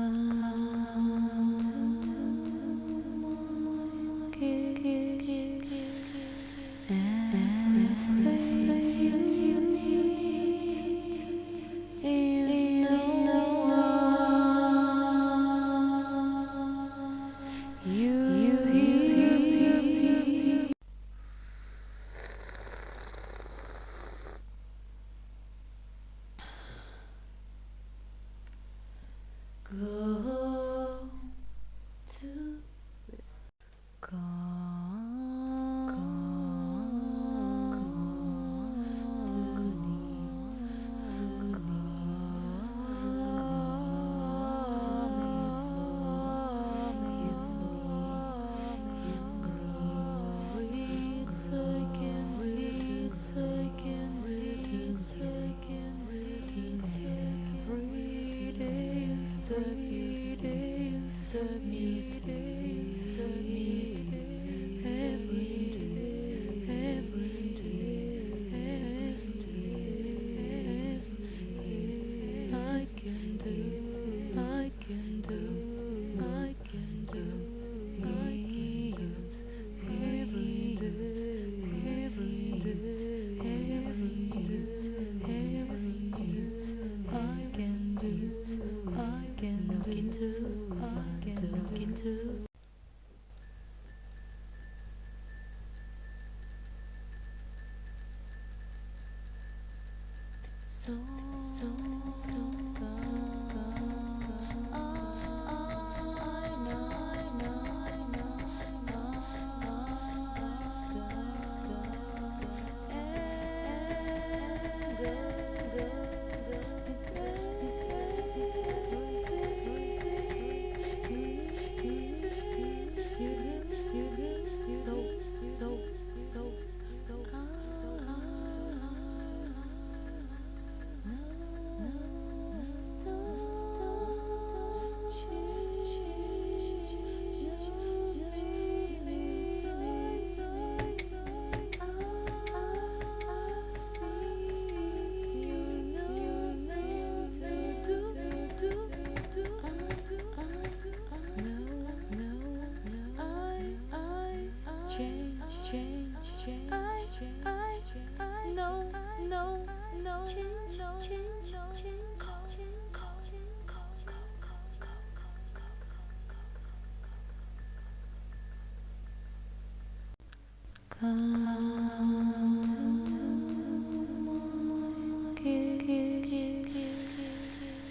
Come.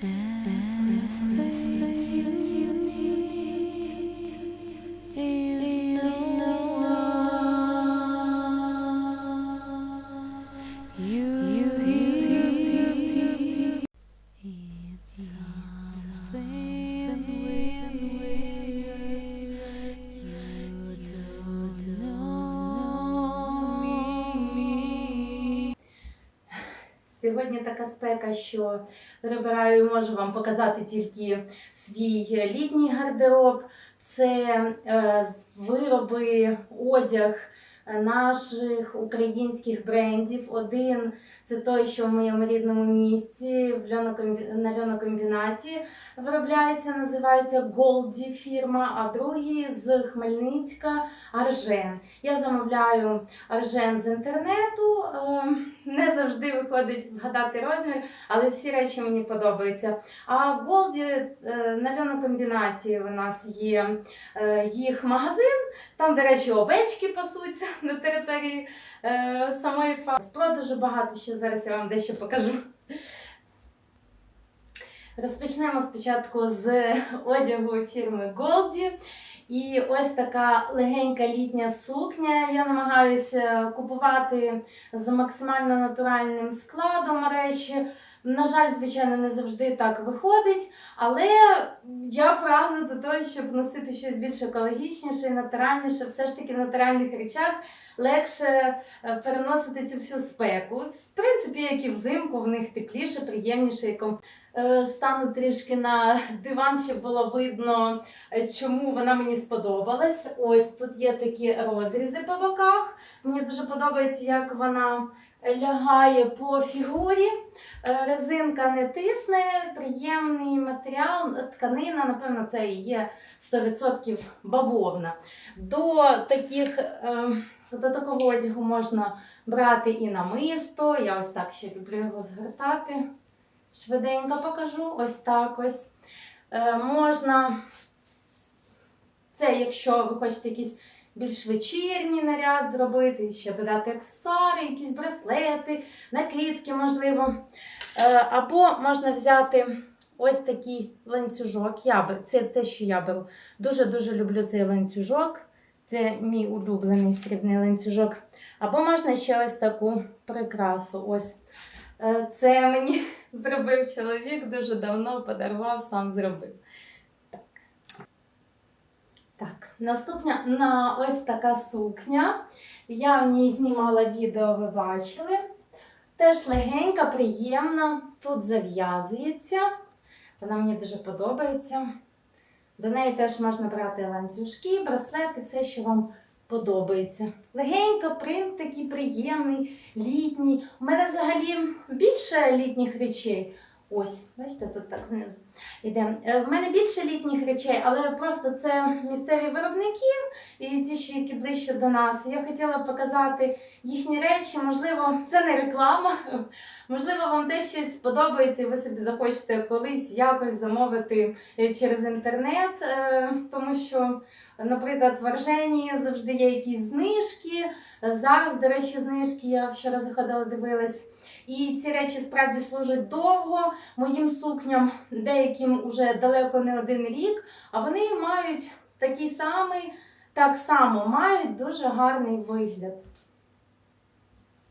Yeah. Сьогодні така спека, що перебираю можу вам показати тільки свій літній гардероб. Це е, вироби, одяг е, наших українських брендів. Один це той, що в моєму рідному місті в льонокомбі- на льонокомбінаті виробляється, називається Голді фірма, а другий з Хмельницька Аржен. Я замовляю Аржен з інтернету. е, Не завжди виходить вгадати розмір, але всі речі мені подобаються. А Голді е, на льонокомбінаті у нас є е, їх магазин, там, до речі, овечки пасуться на території е, самої. З продажу багато ще зараз я вам дещо покажу. Розпочнемо спочатку з одягу фірми Голді. І ось така легенька літня сукня. Я намагаюся купувати з максимально натуральним складом речі. На жаль, звичайно, не завжди так виходить, але я прагну до того, щоб носити щось більш екологічніше і натуральніше. Все ж таки в натуральних речах легше е, переносити цю всю спеку. В принципі, як і взимку, в них тепліше, приємніше і. Е, Стану трішки на диван, щоб було видно, е, чому вона мені сподобалась. Ось тут є такі розрізи по боках. Мені дуже подобається, як вона лягає по фігурі. Е, Резинка не тисне, приємний матеріал, тканина, напевно, це є 100% бавовна. До таких е, до такого одягу можна брати і намисто. Я ось так ще люблю його згортати. Швиденько покажу. Ось так ось. Е, можна, це якщо ви хочете якийсь більш вечірній наряд зробити, ще додати аксесуари, якісь браслети, накидки, можливо. Е, або можна взяти ось такий ланцюжок. Я, бе- це те, що я беру. Дуже-дуже люблю цей ланцюжок. Це мій улюблений срібний ланцюжок. Або можна ще ось таку прикрасу. Ось. Е, Це мені зробив чоловік дуже давно, подарував, сам зробив. Так. Наступна на ось така сукня. Я в ній знімала відео, ви бачили. Теж легенька, приємна. Тут зав'язується. Вона мені дуже подобається. До неї теж можна брати ланцюжки, браслети, все, що вам подобається. Легенька, принт такий приємний, літній. У мене взагалі більше літніх речей. Ось, бачите, тут так знизу іде. Е, В мене більше літніх речей, але просто це місцеві виробники і ті, що які ближче до нас. Я хотіла показати їхні речі. Можливо, це не реклама. Можливо, вам теж щось сподобається, і ви собі захочете колись якось замовити е, через інтернет, е, тому що, наприклад, в Аржені завжди є якісь знижки. Зараз, до речі, знижки я вчора заходила, дивилась. І ці речі справді служать довго моїм сукням, деяким уже далеко не один рік, а вони мають такий самий, так само мають дуже гарний вигляд.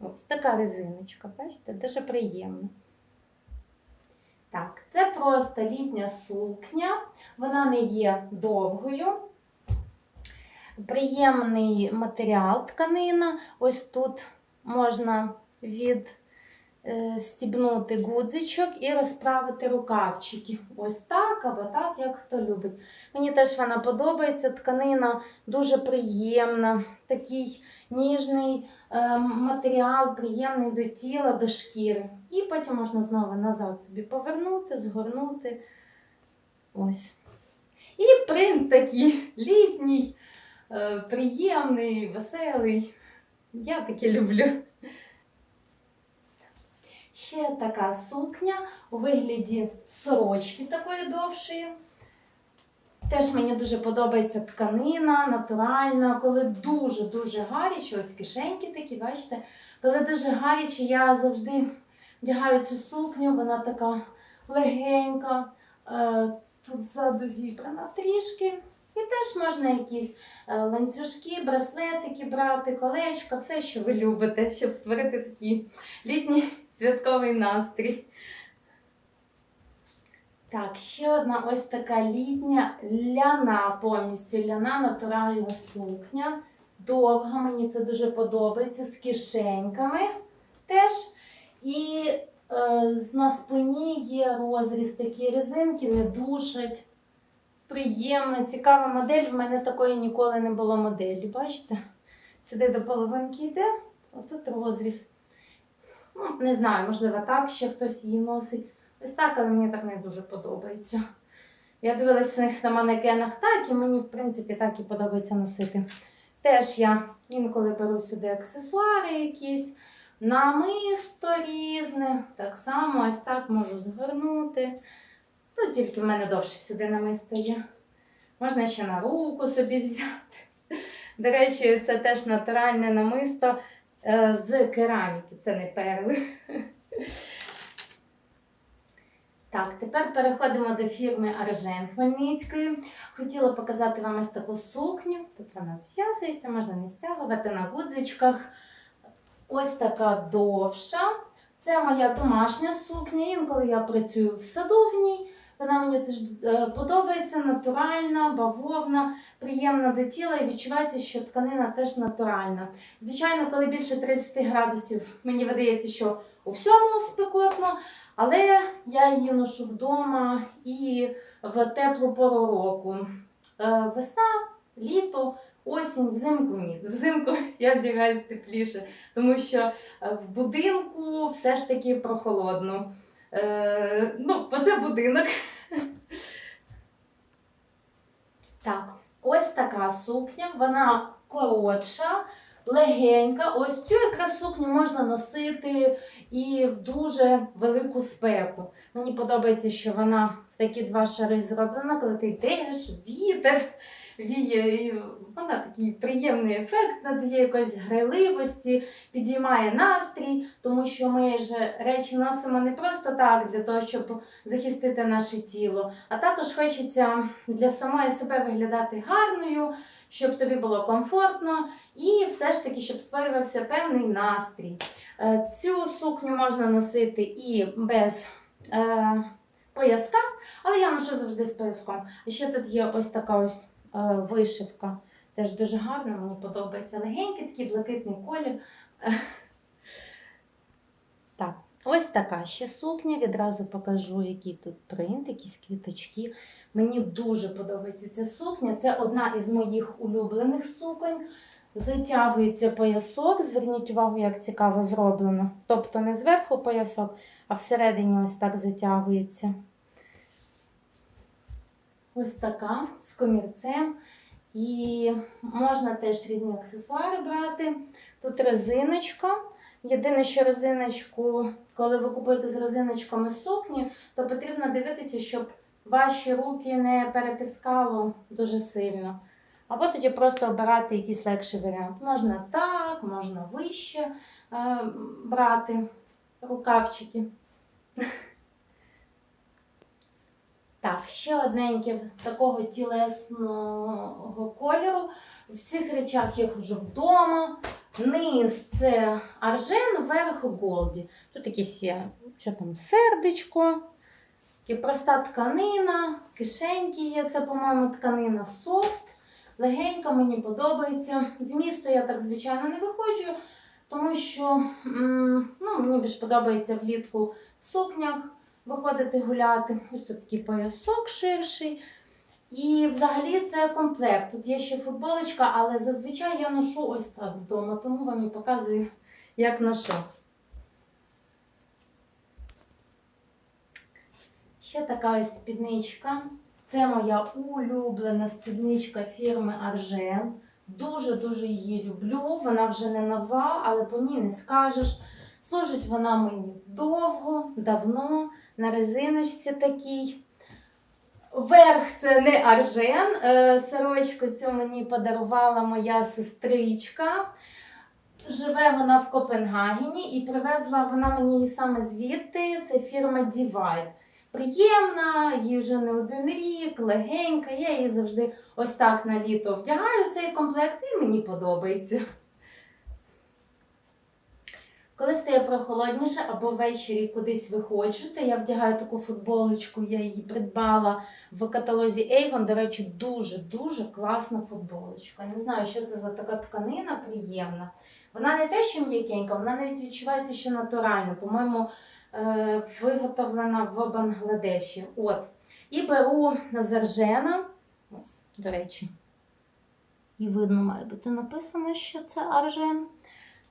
Ось така резиночка, бачите, дуже приємна. Так, це просто літня сукня, вона не є довгою. Приємний матеріал тканина. Ось тут можна від стібнути гудзичок і розправити рукавчики. Ось так або так, як хто любить. Мені теж вона подобається. Тканина дуже приємна, такий ніжний е, матеріал, приємний до тіла, до шкіри. І потім можна знову назад собі повернути, згорнути. Ось. І принт такий літній, е, приємний, веселий. Я таке люблю. Ще така сукня у вигляді сорочки такої довшої. Теж мені дуже подобається тканина, натуральна, коли дуже-дуже гаряче, ось кишеньки такі, бачите, коли дуже гаряче, я завжди вдягаю цю сукню, вона така легенька, е, тут ззаду зібрана трішки. І теж можна якісь е, ланцюжки, браслетики брати, колечка, все, що ви любите, щоб створити такий літній святковий настрій. Так, ще одна ось така літня ляна, повністю ляна натуральна сукня. Довга, мені це дуже подобається, з кишеньками теж. І е, на спині є розріз, такі резинки, не душать. Приємна, цікава модель. В мене такої ніколи не було моделі. Бачите? Сюди до половинки йде, отут розріз. Ну, не знаю, можливо, так ще хтось її носить. Ось так, але мені так не дуже подобається. Я дивилася в на манекенах так, і мені, в принципі, так і подобається носити. Теж я інколи беру сюди аксесуари якісь, намисто різне. Так само ось так можу згорнути. Тут тільки в мене довше сюди намисто є. Можна ще на руку собі взяти. До речі, це теж натуральне намисто з кераміки, це не перли. Так, тепер переходимо до фірми Аржен Хмельницької. Хотіла показати вам ось таку сукню. Тут вона зв'язується, можна не стягувати на гудзичках. Ось така довша. Це моя домашня сукня. Інколи я працюю в саду в ній. Вона мені теж е, подобається, натуральна, бавовна, приємна до тіла і відчувається, що тканина теж натуральна. Звичайно, коли більше 30 градусів, мені видається, що у всьому спекотно, але я її ношу вдома і в теплу пору року. Е, Весна, літо, осінь, взимку ні. Взимку я вдягаюсь тепліше, тому що е, в будинку все ж таки прохолодно. Е, ну, бо це будинок. Так, ось така сукня, вона коротша, легенька. Ось цю якраз сукню можна носити і в дуже велику спеку. Мені подобається, що вона в такі два шари зроблена, коли ти йдеш, вітер віє, вона такий приємний ефект надає якоїсь грайливості, підіймає настрій, тому що ми ж речі носимо не просто так для того, щоб захистити наше тіло, а також хочеться для самої себе виглядати гарною, щоб тобі було комфортно, і все ж таки, щоб створювався певний настрій. Е, Цю сукню можна носити і без е, пояска, але я ношу завжди з пояском. І ще тут є ось така ось вишивка. Теж дуже гарна, мені подобається. Легенький такий блакитний колір. Так, ось така ще сукня. Відразу покажу, який тут принт, якісь квіточки. Мені дуже подобається ця сукня. Це одна із моїх улюблених суконь. Затягується поясок. Зверніть увагу, як цікаво зроблено. Тобто не зверху поясок, а всередині ось так затягується. Ось така з комірцем. І можна теж різні аксесуари брати. Тут резиночка. Єдине, що резиночку, коли ви купуєте з резиночками сукні, то потрібно дивитися, щоб ваші руки не перетискало дуже сильно. Або тоді просто обирати якийсь легший варіант. Можна так, можна вище е, брати рукавчики. Так, ще одненьке такого тілесного кольору. В цих речах їх вже вдома. Низ це аржен, верх голді. Тут якісь є, що там, сердечко, проста тканина, кишеньки є, це, по-моєму, тканина софт. Легенька, мені подобається. В місто я так, звичайно, не виходжу, тому що ну, мені більш подобається влітку в сукнях виходити гуляти. Ось тут такий поясок ширший. І взагалі це комплект. Тут є ще футболочка, але зазвичай я ношу ось так вдома, тому вам і показую, як ношу. Ще така ось спідничка. Це моя улюблена спідничка фірми Аржен. Дуже-дуже її люблю. Вона вже не нова, але по ній не скажеш. Служить вона мені довго, давно, на резиночці такій. Верх це не аржен. Е, Сорочку цю мені подарувала моя сестричка. Живе вона в Копенгагені і привезла вона мені її саме звідти. Це фірма Divide. Приємна, їй вже не один рік, легенька. Я її завжди ось так на літо вдягаю цей комплект і мені подобається. Коли стає прохолодніше або ввечері кудись виходжу, я вдягаю таку футболочку, я її придбала в каталозі Avon. До речі, дуже-дуже класна футболочка. Не знаю, що це за така тканина приємна. Вона не те, що м'якенька, вона навіть відчувається, що натуральна. По-моєму, е, виготовлена в Бангладеші. От. І беру з Аржена. Ось, до речі. І видно, має бути написано, що це Аржен.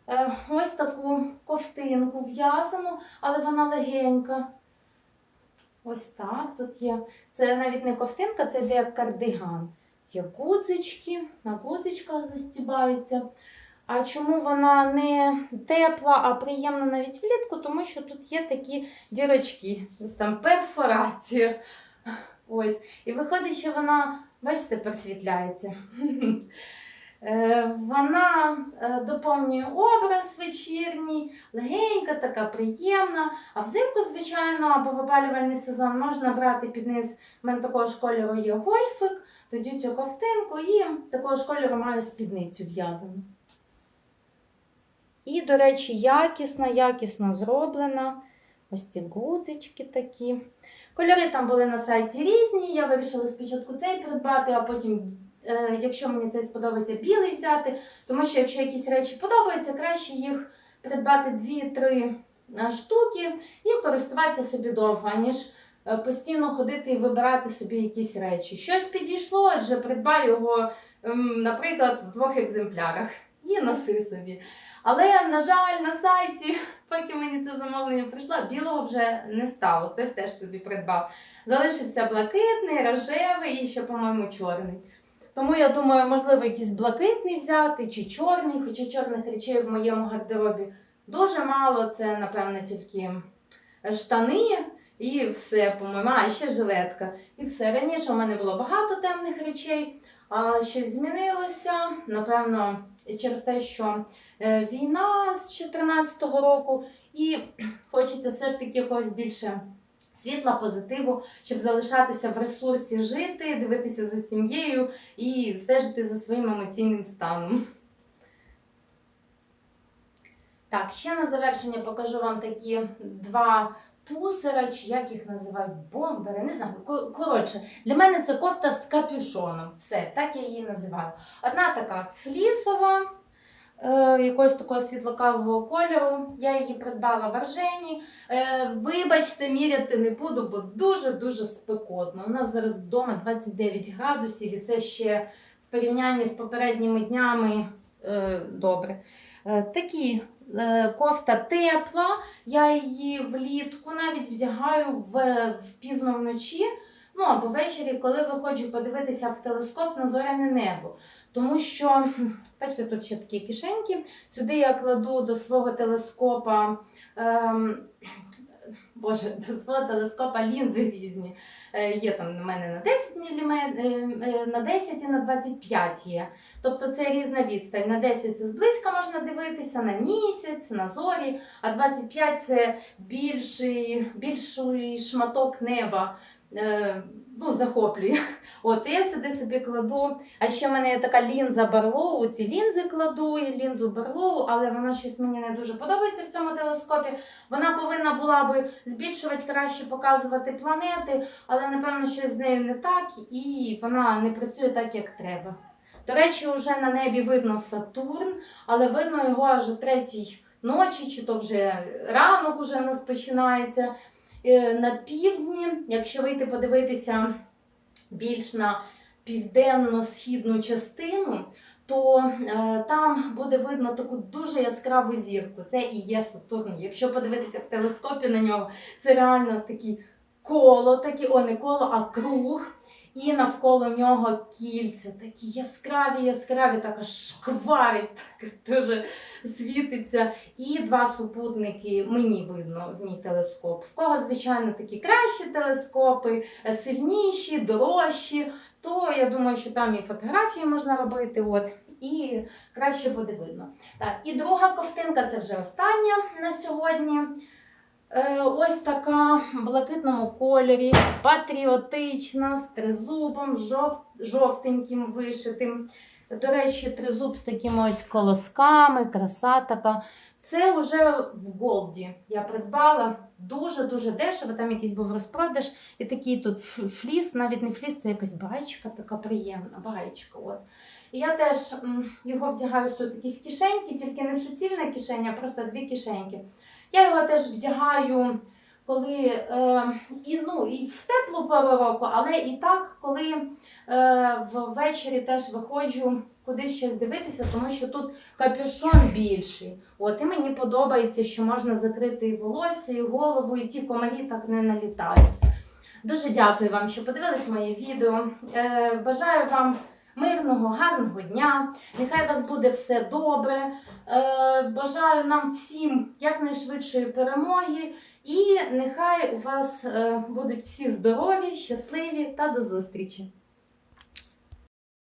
Е, Ось таку ковтинку в'язану, але вона легенька. Ось так. Тут є. Це навіть не ковтинка, це йде як кардиган. Є гудзички, на гудзичках застібаються. А чому вона не тепла, а приємна навіть влітку? Тому що тут є такі дірочки, там перфорація. Ось. І виходить, що вона, бачите, просвітляється. Е, Вона е, доповнює образ вечірній, легенька, така приємна. А взимку, звичайно, або в опалювальний сезон можна брати під низ в мене такого кольору є гольфик, тоді цю ковтинку і такого кольору маю спідницю в'язану. І, до речі, якісна, якісно зроблена. Ось ці гудзички такі. Кольори там були на сайті різні. Я вирішила спочатку цей придбати, а потім, якщо мені цей сподобається, білий взяти. Тому що якщо якісь речі подобаються, краще їх придбати 2-3 е, штуки і користуватися собі довго, аніж е, постійно ходити і вибирати собі якісь речі. Щось підійшло, адже придбай його, ем, наприклад, в двох екземплярах і носи собі. Але, на жаль, на сайті, поки мені це замовлення прийшло, білого вже не стало. Хтось теж собі придбав. Залишився блакитний, рожевий і ще, по-моєму, чорний. Тому я думаю, можливо, якийсь блакитний взяти чи чорний, хоча чорних речей в моєму гардеробі дуже мало. Це, напевно, тільки штани і все, по-моєму, а ще жилетка. І все. Раніше у мене було багато темних речей, а щось змінилося. Напевно, через те, що е, війна з 2014 року, і хочеться все ж таки якогось більше світла, позитиву, щоб залишатися в ресурсі жити, дивитися за сім'єю і стежити за своїм емоційним станом. Так, ще на завершення покажу вам такі два пусера, чи як їх називають, бомбери, не знаю. Коротше, для мене це кофта з капюшоном. Все, так я її називаю. Одна така флісова, якогось такого світлокавого кольору. Я її придбала в Аржені. Е, вибачте, міряти не буду, бо дуже-дуже спекотно. У нас зараз вдома 29 градусів, і це ще в порівнянні з попередніми днями е, добре. Е, такі е, кофта тепла. Я її влітку навіть вдягаю в пізно вночі. Ну або ввечері, коли виходжу подивитися в телескоп на зоряне небо. Тому що, бачите, тут ще такі кишеньки. Сюди я кладу до свого телескопа. Ем, Боже, до свого телескопа лінзи різні. Е, є там на мене на 10 мм, на 10 і на 25 є. Тобто це різна відстань. На 10 це зблизька можна дивитися, на місяць, на зорі, а 25 це більший, більший шматок неба. Е, ну, захоплює. От я сюди собі кладу. А ще в мене є така лінза Барлоу. Ці лінзи кладу і лінзу Барлоу, але вона щось мені не дуже подобається в цьому телескопі. Вона повинна була би збільшувати краще показувати планети, але напевно щось з нею не так, і вона не працює так, як треба. До речі, вже на небі видно Сатурн, але видно його аж о третій ночі, чи то вже ранок уже в нас починається. Е, На півдні, якщо вийти подивитися більш на південно-східну частину, то е, там буде видно таку дуже яскраву зірку. Це і є Сатурн. Якщо подивитися в телескопі на нього, це реально такі коло, такі, о, не коло, а круг. І навколо нього кільця, такі яскраві, яскраві, так аж шкварить, так дуже світиться. І два супутники мені видно в мій телескоп. В кого, звичайно, такі кращі телескопи, е, сильніші, дорожчі, то я думаю, що там і фотографії можна робити. От. І краще буде видно. Так, і друга ковтинка це вже остання на сьогодні. Е, ось така в блакитному кольорі, патріотична, з тризубом, жов, жовтеньким вишитим. До речі, тризуб з такими ось колосками, краса така. Це вже в Голді я придбала дуже-дуже дешево. Там якийсь був розпродаж, і такий тут фліс, навіть не фліс, це якась баєчка така приємна, баєчка. От. І я теж його вдягаю тут якісь кишеньки, тільки не суцільна кишеня, а просто дві кишеньки. Я його теж вдягаю, коли е, і, ну, і в теплу пору року, але і так, коли е, ввечері теж виходжу кудись щось дивитися, тому що тут капюшон більший. От і мені подобається, що можна закрити і волосся, і голову, і ті комарі так не налітають. Дуже дякую вам, що подивились моє відео. Е, бажаю вам мирного, гарного дня. Нехай вас буде все добре. Е, бажаю нам всім якнайшвидшої перемоги. І нехай у вас е, будуть всі здорові, щасливі та до зустрічі!